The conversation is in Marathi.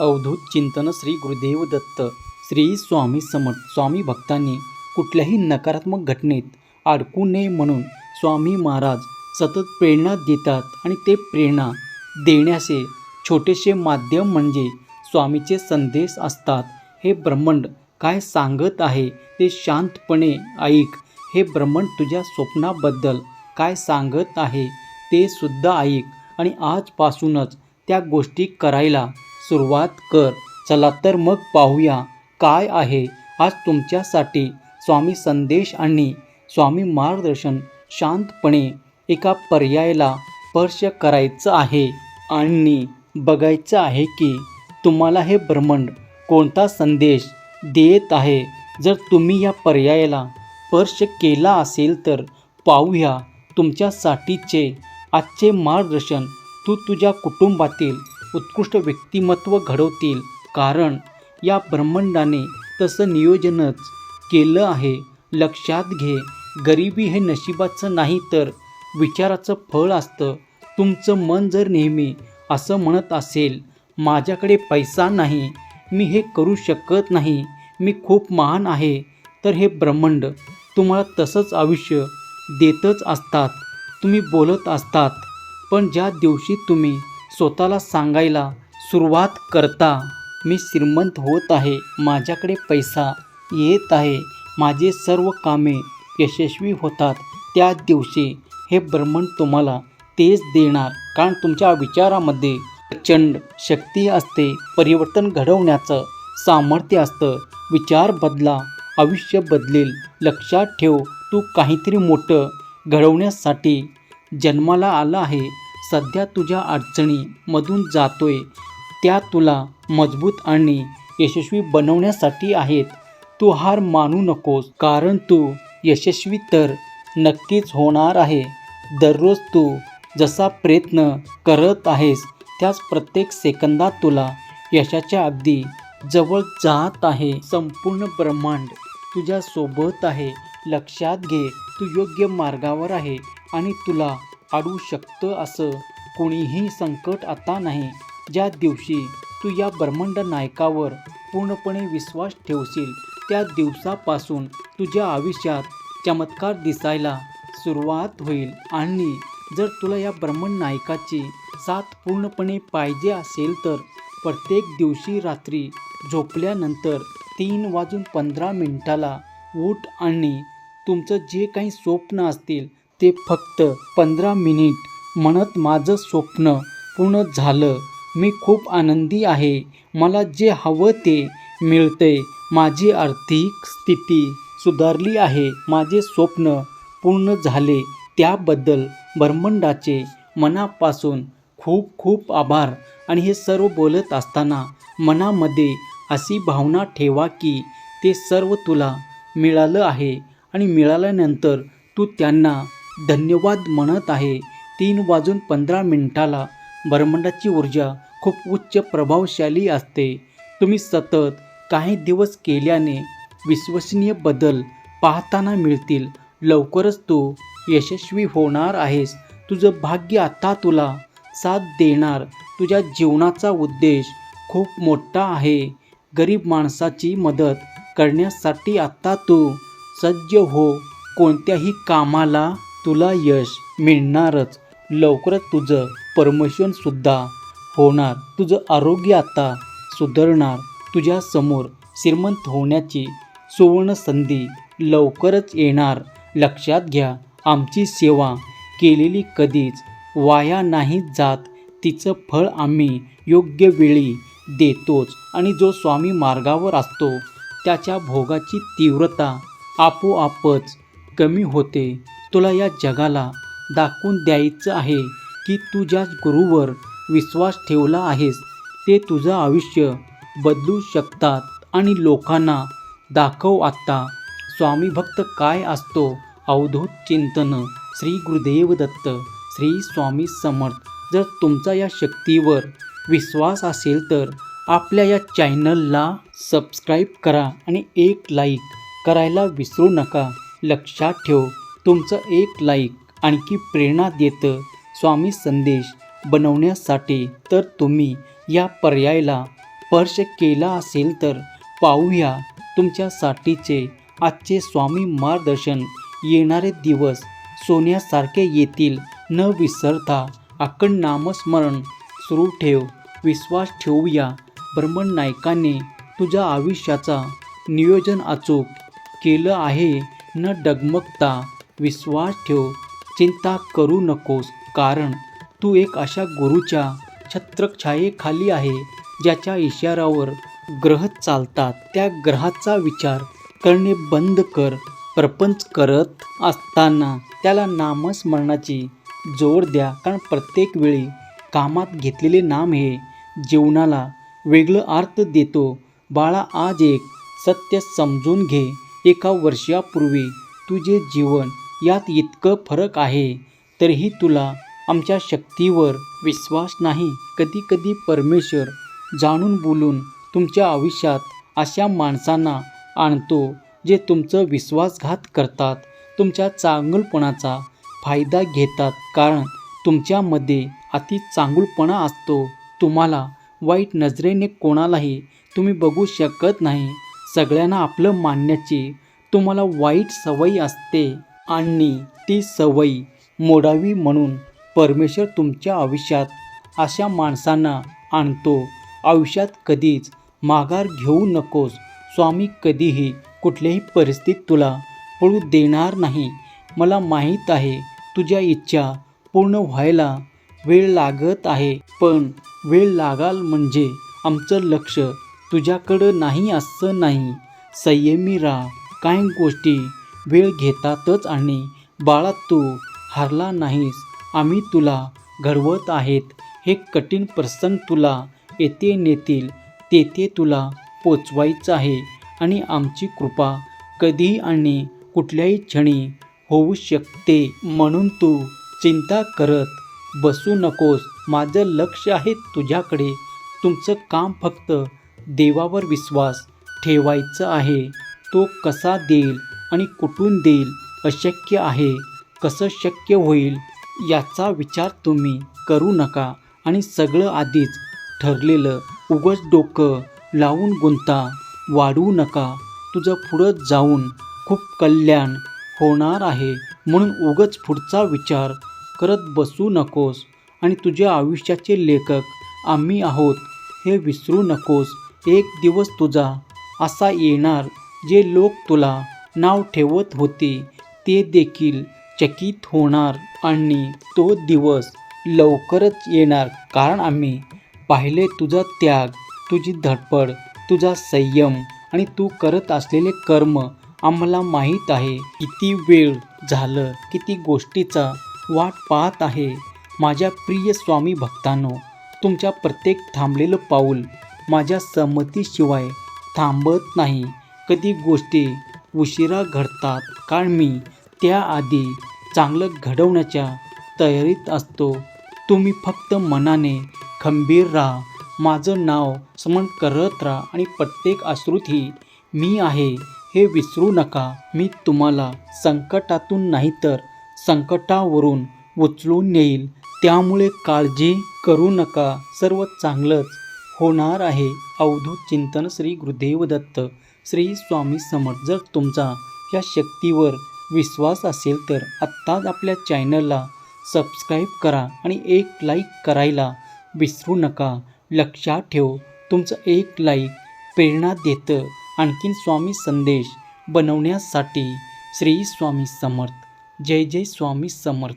अवधूत चिंतन श्री गुरुदेव दत्त. श्री स्वामी समर्थ स्वामी भक्तांनी कुठल्याही नकारात्मक घटनेत अडकू नये म्हणून स्वामी महाराज सतत प्रेरणा देतात आणि ते प्रेरणा देण्याचे छोटेसे माध्यम म्हणजे स्वामीचे संदेश असतात. हे ब्रह्मंड काय सांगत आहे ते शांतपणे ऐक. हे ब्रह्मंड तुझ्या स्वप्नाबद्दल काय सांगत आहे ते सुद्धा ऐक आणि आजपासूनच त्या गोष्टी करायला सुरुवात कर. चला तर मग पाहूया काय आहे आज तुमच्यासाठी स्वामी संदेश आणि स्वामी मार्गदर्शन शांतपणे एका पर्यायाला स्पर्श करायचं आहे. आणि बघायचं आहे की तुम्हाला हे ब्रह्मांड कोणता संदेश देत आहे? जर तुम्ही या पर्यायाला स्पर्श केला असेल तर पाहूया तुमच्यासाठीचे आजचे मार्गदर्शन तू तुझ्या कुटुंबातील उत्कृष्ट व्यक्तिमत्व घडवतील. कारण या ब्रह्मांडाने तसं नियोजनच केलं आहे. लक्षात घे गरिबी हे नशिबाचं नाही तर विचाराचं फळ असतं. तुमचं मन जर नेहमी असं म्हणत असेल माझ्याकडे पैसा नाही मी हे करू शकत नाही मी खूप महान आहे तर हे ब्रह्मांड तुम्हाला तसंच आयुष्य देतच असतात. तुम्ही बोलत असतात. पण ज्या दिवशी तुम्ही स्वतःला सांगायला सुरुवात करता मी श्रीमंत होत आहे माझ्याकडे पैसा येत आहे माझे सर्व कामे यशस्वी होतात. त्या दिवशी हे ब्रह्मण तुम्हाला तेच देणार कारण तुमच्या विचारामध्ये प्रचंड शक्ती असते परिवर्तन घडवण्याचं सामर्थ्य असतं. विचार बदला आयुष्य बदलेल लक्षात ठेव तू काहीतरी मोठं घडवण्यासाठी जन्माला आला आहे. सध्या तुझ्या अडचणीमधून जातोय. त्या तुला मजबूत आणि यशस्वी बनवण्यासाठी आहेत. तू हार मानू नकोस कारण तू यशस्वी तर नक्कीच होणार आहे. दररोज तू जसा प्रयत्न करत आहेस त्याच प्रत्येक सेकंदात तुला यशाच्या अगदी जवळ जात आहे. संपूर्ण ब्रह्मांड तुझ्यासोबत आहे. लक्षात घे तू योग्य मार्गावर आहे आणि तुला आडू शकतं असं कोणीही संकट आता नाही. ज्या दिवशी तू या ब्रह्मंड नायकावर पूर्णपणे विश्वास ठेवशील त्या दिवसापासून तुझ्या आयुष्यात चमत्कार दिसायला सुरुवात होईल. आणि जर तुला या ब्रह्मंड नायकाची साथ पूर्णपणे पाहिजे असेल तर प्रत्येक दिवशी रात्री झोपल्यानंतर तीन वाजून पंधरा मिनिटाला उठ आणि तुमचं जे काही स्वप्न असतील ते फक्त पंधरा मिनिट म्हणत माझं स्वप्न पूर्ण झालं. मी खूप आनंदी आहे. मला जे हवं ते मिळतंय. माझी आर्थिक स्थिती सुधारली आहे. माझे स्वप्न पूर्ण झाले. त्याबद्दल ब्रह्मंडाचे मनापासून खूप खूप आभार. आणि हे सर्व बोलत असताना मनामध्ये अशी भावना ठेवा की ते सर्व तुला मिळालं आहे. आणि मिळाल्यानंतर तू त्यांना धन्यवाद म्हणत आहे. तीन वाजून पंधरा मिनिटाला ब्रह्मांडाची ऊर्जा खूप उच्च प्रभावशाली असते. तुम्ही सतत काही दिवस केल्याने विश्वसनीय बदल पाहताना मिळतील. लवकरच तू यशस्वी होणार आहेस. तुझं भाग्य आता तुला साथ देणार. तुझ्या जीवनाचा उद्देश खूप मोठा आहे. गरीब माणसाची मदत करण्यासाठी आत्ता तू सज्ज हो. कोणत्याही कामाला तुला यश मिळणारच. लवकरच तुझं परमेश्वरसुद्धा होणार. तुझं आरोग्य आता सुधारणार. तुझ्यासमोर श्रीमंत होण्याची सुवर्ण संधी लवकरच येणार. लक्षात घ्या आमची सेवा केलेली कधीच वाया नाही जात. तिचं फळ आम्ही योग्य वेळी देतोच आणि जो स्वामी मार्गावर असतो त्याच्या भोगाची तीव्रता आपोआपच कमी होते. तुला या जगाला दाखवून द्यायचं आहे की तू ज्या गुरुवर विश्वास ठेवला आहेस ते तुझं आयुष्य बदलू शकतात आणि लोकांना दाखव आत्ता स्वामी भक्त काय असतो अवधूत चिंतन. श्री गुरुदेव दत्त श्री स्वामी समर्थ. जर तुमचा या शक्तीवर विश्वास असेल तर आपल्या या चॅनलला सबस्क्राईब करा आणि एक लाईक करायला विसरू नका. लक्षात ठेव तुमचं एक लाईक आणखी प्रेरणा देतं स्वामी संदेश बनवण्यासाठी. तर तुम्ही या पर्यायाला स्पर्श केला असेल तर पाहूया तुमच्यासाठीचे आजचे स्वामी मार्गदर्शन. येणारे दिवस सोन्यासारखे येतील. न विसरता अखंड नामस्मरण सुरू ठेव. विश्वास ठेवूया ब्रह्मण नायकाने तुझ्या आयुष्याचा नियोजन अचूक केलं आहे. न डगमगता विश्वास ठेव चिंता करू नकोस कारण तू एक अशा गुरुच्या छत्रछायेखाली आहे ज्याच्या इशाऱ्यावर ग्रह चालतात. त्या ग्रहाचा विचार करणे बंद कर. प्रपंच करत असताना त्याला नामस्मरणाची जोड द्या कारण प्रत्येक वेळी कामात घेतलेले नाम हे जीवनाला वेगळं अर्थ देतो. बाळा आज एक सत्य समजून घे. एका वर्षापूर्वी तुझे जीवन यात इतकं फरक आहे तरीही तुला आमच्या शक्तीवर विश्वास नाही. कधी कधी परमेश्वर जाणून बोलून तुमच्या आयुष्यात अशा माणसांना आणतो जे तुमचं विश्वासघात करतात तुमच्या चांगुलपणाचा फायदा घेतात. कारण तुमच्यामध्ये अति चांगुलपणा असतो. तुम्हाला वाईट नजरेने कोणालाही तुम्ही बघू शकत नाही. सगळ्यांना आपलं मानण्याची तुम्हाला वाईट सवयी असते. आणि ती सवयी मोडावी म्हणून परमेश्वर तुमच्या आयुष्यात अशा माणसांना आणतो. आयुष्यात कधीच माघार घेऊ नकोस. स्वामी कधीही कुठल्याही परिस्थितीत तुला पळू देणार नाही. मला माहीत आहे तुझ्या इच्छा पूर्ण व्हायला वेळ लागत आहे पण वेळ लागाल म्हणजे आमचं लक्ष तुझ्याकडं नाही असं नाही. संयमी राहा. काही गोष्टी वेळ घेतातच आणि बाळा तू हारला नाहीस आम्ही तुला घडवत आहेत हे कठीण प्रसंग तुला येथे नेतील तेथे तुला पोचवायचं आहे आणि आमची कृपा कधी आणि कुठल्याही क्षणी होऊ शकते म्हणून तू चिंता करत बसू नकोस. माझं लक्ष आहे तुझ्याकडे. तुमचं काम फक्त देवावर विश्वास ठेवायचं आहे. तो कसा देईल आणि कुठून देईल अशक्य आहे कसं शक्य होईल याचा विचार तुम्ही करू नका. आणि सगळं आधीच ठरलेलं उगच डोकं लावून गुंता वाढवू नका. तुझं पुढं जाऊन खूप कल्याण होणार आहे. म्हणून उगच पुढचा विचार करत बसू नकोस. आणि तुझ्या आयुष्याचे लेखक आम्ही आहोत हे विसरू नकोस. एक दिवस तुझा असा येणार जे लोक तुला नाव ठेवत होते. ते देखील चकित होणार आणि तो दिवस लवकरच येणार. कारण आम्ही पाहिले तुझा त्याग तुझी धडपड तुझा संयम आणि तू करत असलेले कर्म आम्हाला माहीत आहे. किती वेळ झालं किती गोष्टीचा वाट पाहत आहे. माझ्या प्रिय स्वामी भक्तांनो तुमच्या प्रत्येक थांबलेलं पाऊल माझ्या संमतीशिवाय थांबत नाही. कधी गोष्टी उशिरा घडतात. कारण मी त्याआधी चांगलं घडवण्याच्या तयारीत असतो. तुम्ही फक्त मनाने खंबीर राहा. माझं नाव स्मरण करत राहा आणि प्रत्येक अश्रुतही मी आहे हे विसरू नका. मी तुम्हाला संकटातून नाही तर संकटावरून उचलून नेईल. त्यामुळे काळजी करू नका. सर्व चांगलंच होणार आहे. अवधूत चिंतन श्री गुरुदेव दत्त. श्री स्वामी समर्थ. जर तुमचा या शक्तीवर विश्वास असेल तर आत्ताच आपल्या चॅनलला सबस्क्राईब करा आणि एक लाईक करायला विसरू नका. लक्षात ठेव तुमचं एक लाईक प्रेरणा देतं आणखीन स्वामी संदेश बनवण्यासाठी श्री स्वामी समर्थ. जय जय स्वामी समर्थ.